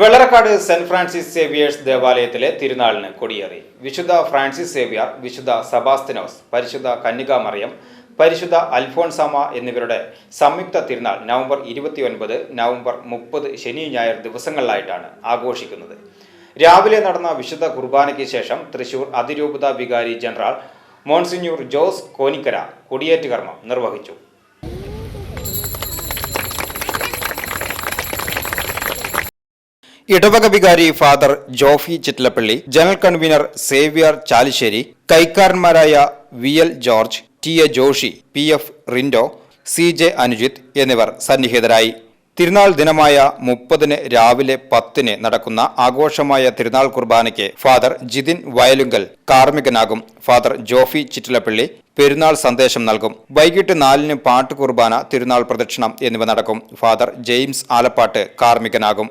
Vellarakkad saint Francis Xavier's ദേവാലയത്തിലെ തിരുനാളിന് കൊടിയേറി. വിശുദ്ധ ഫ്രാൻസിസ് സേവിയർ വിശുദ്ധ സബാസ്തിനോസ് പരിശുദ്ധ കന്യകാമറിയം പരിശുദ്ധ അൽഫോൺസാമ എന്നിവരുടെ സംയുക്ത തിരുനാൾ നവംബർ ഇരുപത്തിയൊൻപത് നവംബർ മുപ്പത് ശനി ഞായർ ദിവസങ്ങളിലായിട്ടാണ് ആഘോഷിക്കുന്നത്. രാവിലെ നടന്ന വിശുദ്ധ കുർബാനയ്ക്ക് ശേഷം തൃശൂർ അതിരൂപത വികാരി ജനറൽ മോൺസിഞ്ഞൂർ ജോസ് കോനിക്കര കൊടിയേറ്റ് കർമ്മം നിർവഹിച്ചു. ഇടവക വികാരി father Jofi Chittalappally general convener Xavier Chalissery കൈക്കാരന്മാരായ V L George T A Joshy P F Rindo C J Anujith എന്നിവർ സന്നിഹിതരായി. തിരുനാൾ ദിനമായ മുപ്പതിന് രാവിലെ പത്തിന് നടക്കുന്ന ആഘോഷമായ തിരുനാൾ കുർബാനയ്ക്ക് ഫാദർ ജിതിൻ വയലുങ്കൽ കാർമ്മികനാകും. ഫാദർ ജോഫി ചിറ്റലപ്പള്ളി പെരുന്നാൾ സന്ദേശം നൽകും. വൈകിട്ട് നാലിന് പാട്ട് കുർബാന തിരുനാൾ പ്രദക്ഷിണം എന്നിവ നടക്കും. Father James Alappatt കാർമ്മികനാകും.